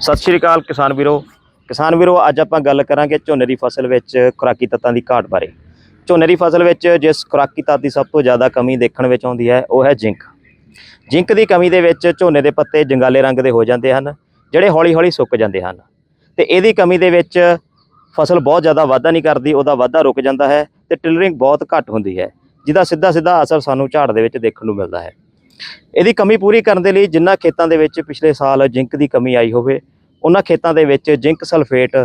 ਸਤਿ ਸ਼੍ਰੀ ਅਕਾਲ ਕਿਸਾਨ ਵੀਰੋ। ਕਿਸਾਨ ਵੀਰੋ, ਅੱਜ ਆਪਾਂ ਗੱਲ ਕਰਾਂਗੇ ਝੋਨੇ ਦੀ ਫਸਲ ਵਿੱਚ ਖੁਰਾਕੀ ਤੱਤਾਂ ਦੀ ਘਾਟ ਬਾਰੇ। ਝੋਨੇ ਦੀ ਫਸਲ ਵਿੱਚ ਜਿਸ ਖੁਰਾਕੀ ਤੱਤ ਦੀ ਸਭ ਤੋਂ ਜ਼ਿਆਦਾ ਕਮੀ ਦੇਖਣ ਵਿੱਚ ਆਉਂਦੀ ਹੈ, ਉਹ ਹੈ ਜ਼ਿੰਕ। ਜ਼ਿੰਕ ਦੀ ਕਮੀ ਦੇ ਵਿੱਚ ਝੋਨੇ ਦੇ ਪੱਤੇ ਜੰਗਾਲੇ ਰੰਗ ਦੇ ਹੋ ਜਾਂਦੇ ਹਨ, ਜਿਹੜੇ ਹੌਲੀ-ਹੌਲੀ ਸੁੱਕ ਜਾਂਦੇ ਹਨ। ਤੇ ਇਹਦੀ ਕਮੀ ਦੇ ਵਿੱਚ ਫਸਲ ਬਹੁਤ ਜ਼ਿਆਦਾ ਵਾਧਾ ਨਹੀਂ ਕਰਦੀ, ਉਹਦਾ ਵਾਧਾ ਰੁਕ ਜਾਂਦਾ ਹੈ ਤੇ ਟਿਲਰਿੰਗ ਬਹੁਤ ਘੱਟ ਹੁੰਦੀ ਹੈ, ਜਿਹਦਾ ਸਿੱਧਾ ਸਿੱਧਾ ਅਸਰ ਸਾਨੂੰ ਝਾੜ ਦੇ ਵਿੱਚ ਦੇਖਣ ਨੂੰ ਮਿਲਦਾ ਹੈ। ਇਹਦੀ ਕਮੀ ਪੂਰੀ ਕਰਨ ਦੇ ਲਈ ਜਿੰਨਾ ਖੇਤਾਂ ਦੇ ਵਿੱਚ ਪਿਛਲੇ ਸਾਲ ਜ਼ਿੰਕ ਦੀ ਕਮੀ ਆਈ ਹੋਵੇ, ਉਹਨਾਂ ਖੇਤਾਂ ਦੇ ਵਿੱਚ ਜ਼ਿੰਕ ਸਲਫੇਟ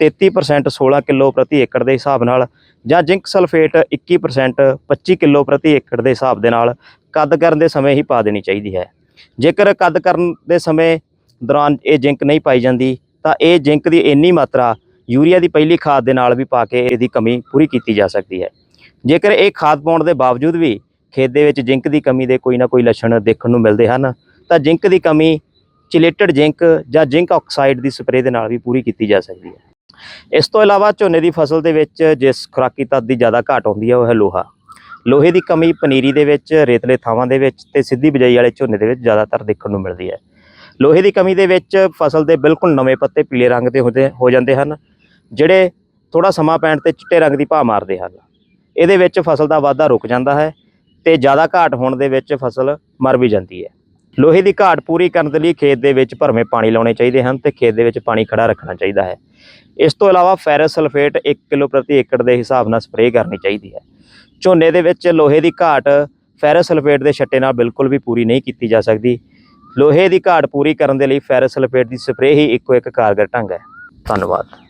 33% 16 ਕਿਲੋ ਪ੍ਰਤੀ ਏਕੜ ਦੇ ਹਿਸਾਬ ਨਾਲ ਜਾਂ ਜ਼ਿੰਕ ਸਲਫੇਟ 21% 25 ਕਿਲੋ ਪ੍ਰਤੀ ਏਕੜ ਦੇ ਹਿਸਾਬ ਦੇ ਨਾਲ ਕੱਦ ਕਰਨ ਦੇ ਸਮੇਂ ਹੀ ਪਾ ਦੇਣੀ ਚਾਹੀਦੀ ਹੈ। ਜੇਕਰ ਕੱਦ ਕਰਨ ਦੇ ਸਮੇਂ ਦੌਰਾਨ ਇਹ ਜ਼ਿੰਕ ਨਹੀਂ ਪਾਈ ਜਾਂਦੀ, ਤਾਂ ਇਹ ਜ਼ਿੰਕ ਦੀ ਇੰਨੀ ਮਾਤਰਾ ਯੂਰੀਆ ਦੀ ਪਹਿਲੀ ਖਾਦ ਦੇ ਨਾਲ ਵੀ ਪਾ ਕੇ ਇਹਦੀ ਕਮੀ ਪੂਰੀ ਕੀਤੀ ਜਾ ਸਕਦੀ ਹੈ। ਜੇਕਰ ਇਹ ਖਾਦ ਪਾਉਣ ਦੇ ਬਾਵਜੂਦ ਵੀ ਖੇਤ ਦੇ ਵਿੱਚ ਜ਼ਿੰਕ ਦੀ ਕਮੀ ਦੇ ਕੋਈ ਨਾ ਕੋਈ ਲੱਛਣ ਦੇਖਣ ਨੂੰ ਮਿਲਦੇ ਹਨ। ਤਾਂ ਜ਼ਿੰਕ ਦੀ ਕਮੀ, ਚਿਲੇਟਡ ਜ਼ਿੰਕ ਜਾਂ ਜ਼ਿੰਕ ਆਕਸਾਈਡ ਦੀ ਸਪਰੇਅ ਦੇ ਨਾਲ ਵੀ ਪੂਰੀ ਕੀਤੀ ਜਾ ਸਕਦੀ ਹੈ। ਇਸ ਤੋਂ ਇਲਾਵਾ ਝੋਨੇ ਦੀ ਫਸਲ ਦੇ ਵਿੱਚ ਜਿਸ ਖੁਰਾਕੀ ਤੱਤ ਦੀ ਜ਼ਿਆਦਾ ਘਾਟ ਆਉਂਦੀ ਹੈ, ਉਹ ਹੈ ਲੋਹਾ। ਲੋਹੇ ਦੀ ਕਮੀ ਪਨੀਰੀ ਦੇ ਵਿੱਚ, ਰੇਤਲੇ ਥਾਵਾਂ ਦੇ ਵਿੱਚ ਤੇ ਸਿੱਧੀ ਬਿਜਾਈ ਵਾਲੇ ਝੋਨੇ ਦੇ ਵਿੱਚ ਜ਼ਿਆਦਾਤਰ ਦੇਖਣ ਨੂੰ ਮਿਲਦੀ ਹੈ। ਲੋਹੇ ਦੀ ਕਮੀ ਦੇ ਵਿੱਚ ਫਸਲ ਦੇ ਬਿਲਕੁਲ ਨਵੇਂ ਪੱਤੇ ਪੀਲੇ ਰੰਗ ਦੇ ਹੁੰਦੇ, ਹੋ ਜਾਂਦੇ ਹਨ, ਜਿਹੜੇ ਥੋੜਾ ਸਮਾਂ ਪੈਣ ਤੇ ਚਿੱਟੇ ਰੰਗ ਦੀ ਭਾਅ ਮਾਰਦੇ ਹਨ। ਇਹਦੇ ਵਿੱਚ ਫਸਲ ਦਾ ਵਾਧਾ ਰੁਕ ਜਾਂਦਾ ਹੈ ਤੇ ਜ਼ਿਆਦਾ ਘਾਟ ਹੋਣ ਦੇ ਵਿੱਚ ਫਸਲ ਮਰ ਵੀ ਜਾਂਦੀ ਹੈ। ਲੋਹੇ ਦੀ ਘਾਟ ਪੂਰੀ ਕਰਨ ਦੇ ਲਈ ਖੇਤ ਦੇ ਵਿੱਚ ਭਰਵੇਂ ਪਾਣੀ ਲਾਉਣੇ ਚਾਹੀਦੇ ਹਨ ਤੇ ਖੇਤ ਦੇ ਵਿੱਚ ਪਾਣੀ ਖੜਾ ਰੱਖਣਾ ਚਾਹੀਦਾ ਹੈ। ਇਸ ਤੋਂ ਇਲਾਵਾ ਫੈਰਸ ਸਲਫੇਟ 1 ਕਿਲੋ ਪ੍ਰਤੀ ਏਕੜ ਦੇ ਹਿਸਾਬ ਨਾਲ ਸਪਰੇਅ ਕਰਨੀ ਚਾਹੀਦੀ ਹੈ। ਝੋਨੇ ਦੇ ਵਿੱਚ ਲੋਹੇ ਦੀ ਘਾਟ ਫੈਰਸ ਸਲਫੇਟ ਦੇ ਛੱਟੇ ਨਾਲ ਬਿਲਕੁਲ ਵੀ ਪੂਰੀ ਨਹੀਂ ਕੀਤੀ ਜਾ ਸਕਦੀ। ਲੋਹੇ ਦੀ ਘਾਟ ਪੂਰੀ ਕਰਨ ਦੇ ਲਈ ਫੈਰਸ ਸਲਫੇਟ ਦੀ ਸਪਰੇਅ ਹੀ ਇੱਕੋ ਇੱਕ ਕਾਰਗਰ ਢੰਗ ਹੈ। ਧੰਨਵਾਦ।